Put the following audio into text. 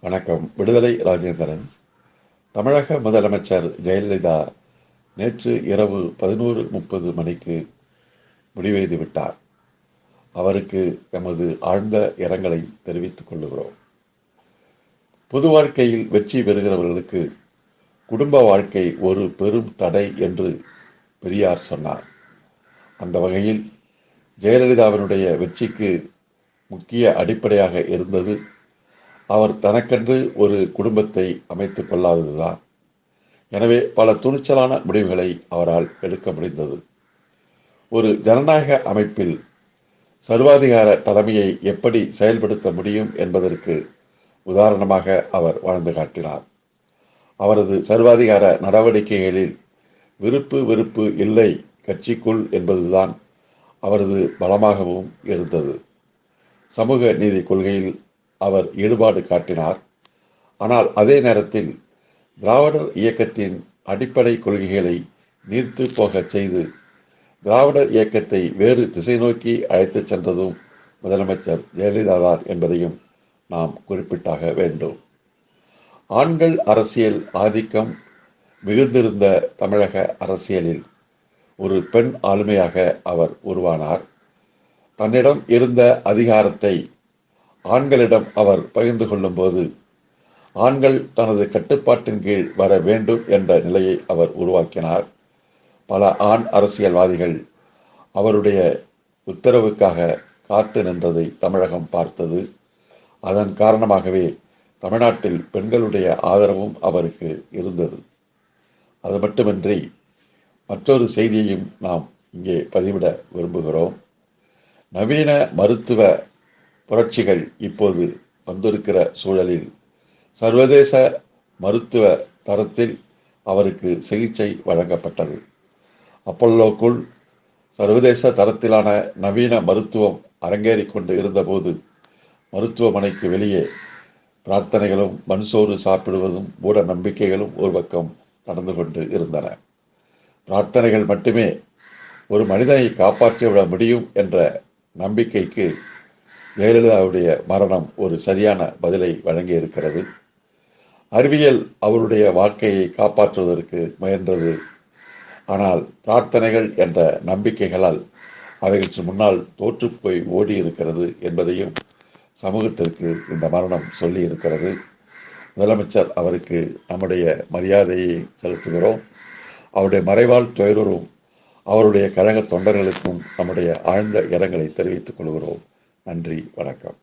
வணக்கம். விடுதலை ராஜேந்திரன். தமிழக முதலமைச்சர் ஜெயலலிதா நேற்று இரவு பதினோரு முப்பது மணிக்கு முடிவெய்து விட்டார். அவருக்கு எமது ஆழ்ந்த இரங்கலை தெரிவித்துக் கொள்ளுகிறோம். பொது வாழ்க்கையில் வெற்றி பெறுகிறவர்களுக்கு குடும்ப வாழ்க்கை ஒரு பெரும் தடை என்று பெரியார் சொன்னார். அந்த வகையில் ஜெயலலிதாவினுடைய வெற்றிக்கு முக்கிய அடிப்படையாக இருந்தது அவர் தனக்கென்று ஒரு குடும்பத்தை அமைத்துக் கொள்ளாததுதான். எனவே பல துணிச்சலான முடிவுகளை அவரால் எடுக்க முடிந்தது. ஒரு ஜனநாயக அமைப்பில் சர்வாதிகார தலைமையை எப்படி செயல்படுத்த முடியும் என்பதற்கு உதாரணமாக அவர் வாழ்ந்து காட்டினார். அவரது சர்வாதிகார நடவடிக்கைகளில் விருப்பு வெறுப்பு இல்லை கட்சிக்குள் என்பதுதான் அவரது பலமாகவும் இருந்தது. சமூக நீதி கொள்கையில் அவர் ஈடுபாடு காட்டினார். ஆனால் அதே நேரத்தில் திராவிடர் இயக்கத்தின் அடிப்படை கொள்கைகளை நீர்த்து போகச் செய்து திராவிடர் இயக்கத்தை வேறு திசை நோக்கி அழைத்துச் சென்றதும் முதலமைச்சர் ஜெயலலிதாதான் என்பதையும் நாம் குறிப்பிட்டாக வேண்டும். ஆண்கள் அரசியல் ஆதிக்கம் மிகுந்திருந்த தமிழக அரசியலில் ஒரு பெண் ஆளுமையாக அவர் உருவானார். தன்னிடம் இருந்த அதிகாரத்தை ஆண்களிடம் அவர் பகிர்ந்து கொள்ளும்போது ஆண்கள் தனது கட்டுப்பாட்டின் கீழ் வர வேண்டும் என்ற நிலையை அவர் உருவாக்கினார். பல ஆண் அரசியல்வாதிகள் அவருடைய உத்தரவுக்காக காத்து நின்றதை தமிழகம் பார்த்தது. அதன் காரணமாகவே தமிழ்நாட்டில் பெண்களுடைய ஆதரவும் அவருக்கு இருந்தது. அது மட்டுமின்றி மற்றொரு செய்தியையும் நாம் இங்கே பதிவிட விரும்புகிறோம். நவீன மருத்துவ புரட்சிகள் இப்போது வந்திருக்கிற சூழலில் சர்வதேச மருத்துவ தரத்தில் அவருக்கு சிகிச்சை வழங்கப்பட்டது. அப்பல்லோக்குள் சர்வதேச தரத்திலான நவீன மருத்துவம் அரங்கேறி கொண்டு இருந்தபோது மருத்துவமனைக்கு வெளியே பிரார்த்தனைகளும் மண்சோறு சாப்பிடுவதும் மூட நம்பிக்கைகளும் ஒரு பக்கம் நடந்து கொண்டு இருந்தன. பிரார்த்தனைகள் மட்டுமே ஒரு மனிதனை காப்பாற்றிவிட முடியும் என்ற நம்பிக்கைக்கு ஜெயலலிதாவுடைய மரணம் ஒரு சரியான பதிலை வழங்கி இருக்கிறது அறிவியல் அவருடைய வாழ்க்கையை காப்பாற்றுவதற்கு முயன்றது. ஆனால் பிரார்த்தனைகள் என்ற நம்பிக்கைகளால் அவைகளுக்கு முன்னால் தோற்றுப்போய் ஓடி இருக்கிறது என்பதையும் சமூகத்திற்கு இந்த மரணம் சொல்லி இருக்கிறது முதலமைச்சர் அவருக்கு நம்முடைய மரியாதையை செலுத்துகிறோம். அவருடைய மறைவால் துயருறும் அவருடைய கழக தொண்டர்களுக்கும் நம்முடைய ஆழ்ந்த இரங்கலை தெரிவித்துக் கொள்கிறோம். நன்றி வணக்கம்.